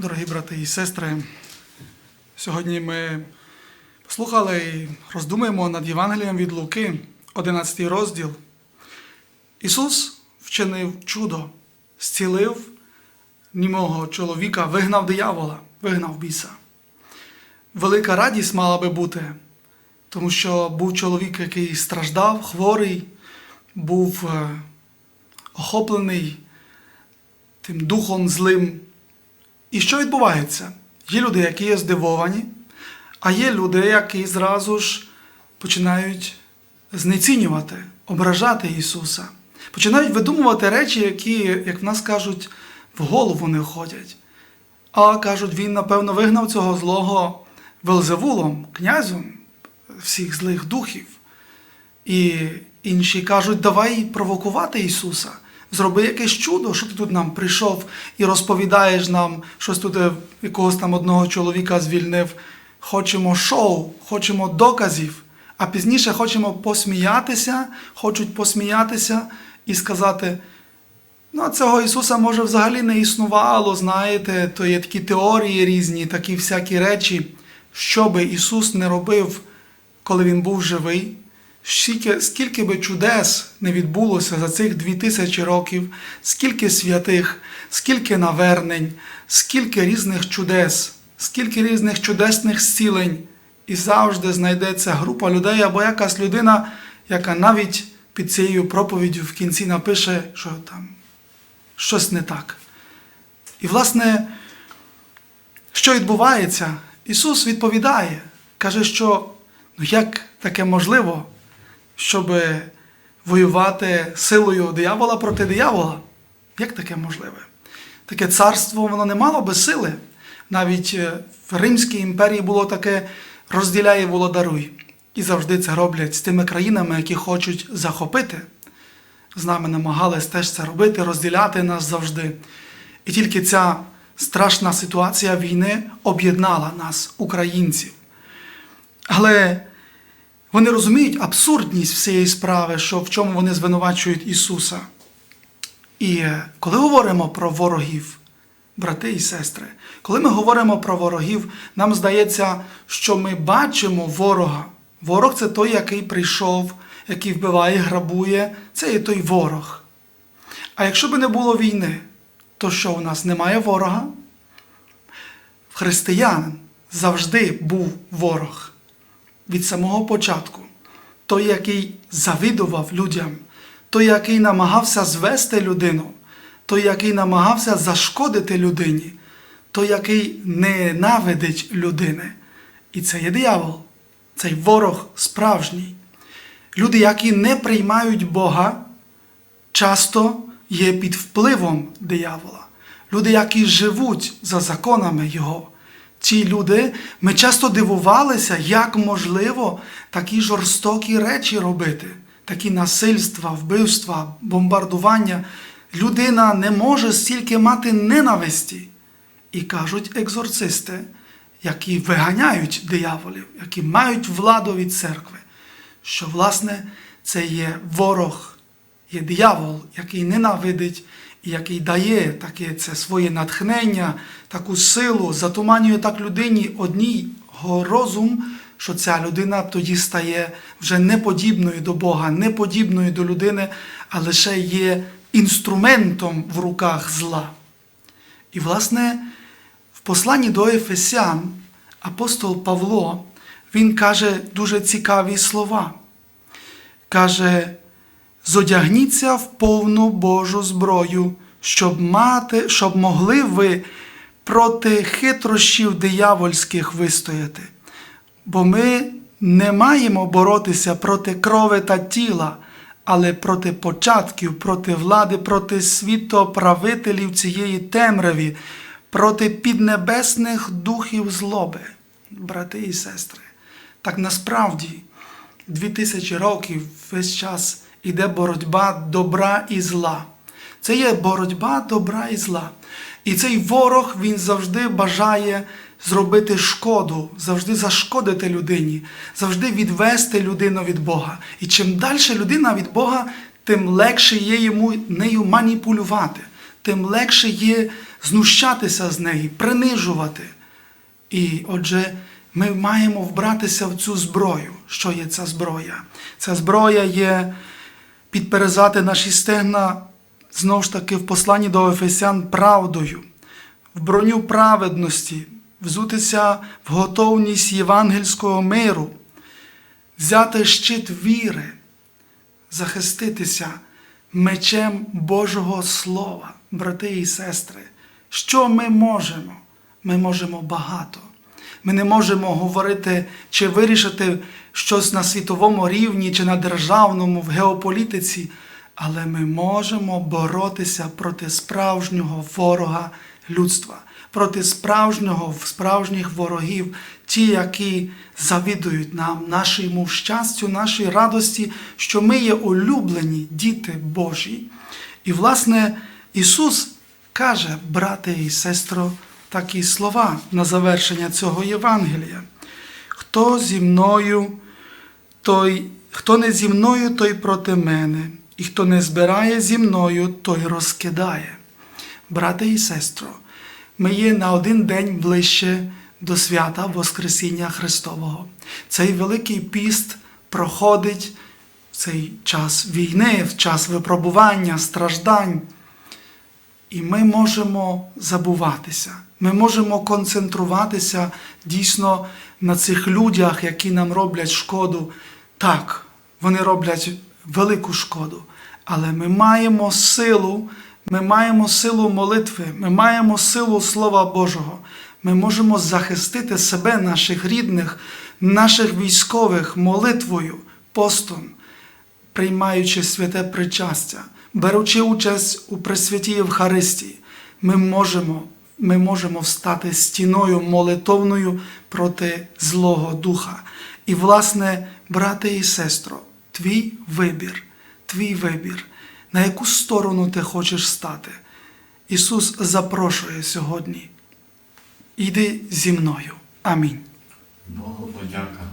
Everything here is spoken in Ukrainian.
Дорогі брати і сестри, сьогодні ми послухали і роздумуємо над Євангелієм від Луки, 11 розділ. Ісус вчинив чудо, зцілив німого чоловіка, вигнав диявола, вигнав біса. Велика радість мала би бути, тому що був чоловік, який страждав, хворий, був е, охоплений тим духом злим. І що відбувається? Є люди, які є здивовані, а є люди, які зразу ж починають знецінювати, ображати Ісуса, починають видумувати речі, які, як в нас кажуть, в голову не входять. А кажуть, він, напевно, вигнав цього злого Велзевулом, князем всіх злих духів. І інші кажуть, давай провокувати Ісуса. Зроби якесь чудо, що ти тут нам прийшов і розповідаєш нам, щось тут е, якогось там одного чоловіка звільнив. Хочемо шоу, хочемо доказів, а пізніше хочемо посміятися, хочуть посміятися і сказати: ну, цього Ісуса може взагалі не існувало, знаєте, то є такі теорії різні, такі всякі речі, що би Ісус не робив, коли Він був живий. Скільки, скільки би чудес не відбулося за цих дві тисячі років, скільки святих, скільки навернень, скільки різних чудес, скільки різних чудесних зцілень, і завжди знайдеться група людей або якась людина, яка навіть під цією проповіддю в кінці напише, що там щось не так. І, власне, що відбувається? Ісус відповідає, каже, що ну як таке можливо? Щоб воювати силою диявола проти диявола. Як таке можливе? Таке царство воно не мало би сили. Навіть е, в Римській імперії було таке розділяє володаруй. І завжди це роблять з тими країнами, які хочуть захопити. З нами намагались теж це робити, розділяти нас завжди. І тільки ця страшна ситуація війни об'єднала нас, українців. Але вони розуміють абсурдність всієї справи, що в чому вони звинувачують Ісуса. І коли говоримо про ворогів, брати і сестри, коли ми говоримо про ворогів, нам здається, що ми бачимо ворога. Ворог це той, який прийшов, який вбиває, грабує, це є той ворог. А якщо б не було війни, то що у нас немає ворога? В християн завжди був ворог від самого початку, той, який завидував людям, той, який намагався звести людину, той, який намагався зашкодити людині, той, який ненавидить людини. І це є диявол, цей ворог справжній. Люди, які не приймають Бога, часто є під впливом диявола. Люди, які живуть за законами Його. Ці люди, ми часто дивувалися, як можливо такі жорстокі речі робити, такі насильства, вбивства, бомбардування. Людина не може стільки мати ненависті. І кажуть екзорцисти, які виганяють дияволів, які мають владу від церкви, що, власне, це є ворог, є диявол, який ненавидить який дає таке це своє натхнення, таку силу, затуманює так людині одній розум, що ця людина тоді стає вже не подібною до Бога, не подібною до людини, а лише є інструментом в руках зла. І, власне, в посланні до Ефесян апостол Павло, він каже дуже цікаві слова. Каже, зодягніться в повну Божу зброю, щоб мати, щоб могли ви проти хитрощів диявольських вистояти. Бо ми не маємо боротися проти крови та тіла, але проти початків, проти влади, проти світоправителів цієї темряві, проти піднебесних духів злоби, брати і сестри. Так насправді, дві тисячі років весь час іде боротьба добра і зла. Це є боротьба добра і зла. І цей ворог він завжди бажає зробити шкоду, завжди зашкодити людині, завжди відвести людину від Бога. І чим далі людина від Бога, тим легше є йому нею маніпулювати, тим легше є знущатися з неї, принижувати. І отже, ми маємо вбратися в цю зброю. Що є ця зброя? Ця зброя є підперезати наші стегна знову ж таки в посланні до Ефесян правдою, в броню праведності, взутися в готовність євангельського миру, взяти щит віри, захиститися мечем Божого Слова, брати і сестри. Що ми можемо? Ми можемо багато. Ми не можемо говорити чи вирішити щось на світовому рівні чи на державному, в геополітиці, але ми можемо боротися проти справжнього ворога людства, проти справжнього, справжніх ворогів, ті, які завідують нам, нашому щастю, нашій радості, що ми є улюблені діти Божі. І, власне, Ісус каже, брате і сестро, такі слова на завершення цього Євангелія. Хто зі мною, той, хто не зі мною, той проти мене, і хто не збирає зі мною, той розкидає. Брате і сестро, ми є на один день ближче до свята Воскресіння Христового. Цей Великий піст проходить в цей час війни, в час випробування, страждань. І ми можемо забуватися, ми можемо концентруватися дійсно на цих людях, які нам роблять шкоду. Так, вони роблять велику шкоду, але ми маємо силу, ми маємо силу молитви, ми маємо силу Слова Божого. Ми можемо захистити себе, наших рідних, наших військових молитвою, постом приймаючи святе причастя, беручи участь у Пресвятій Євхаристії, ми можемо, ми можемо встати стіною молитовною проти Злого Духа. І, власне, брате і сестро, твій вибір, твій вибір, на яку сторону ти хочеш стати. Ісус запрошує сьогодні. Іди зі мною. Амінь. Богу подяка.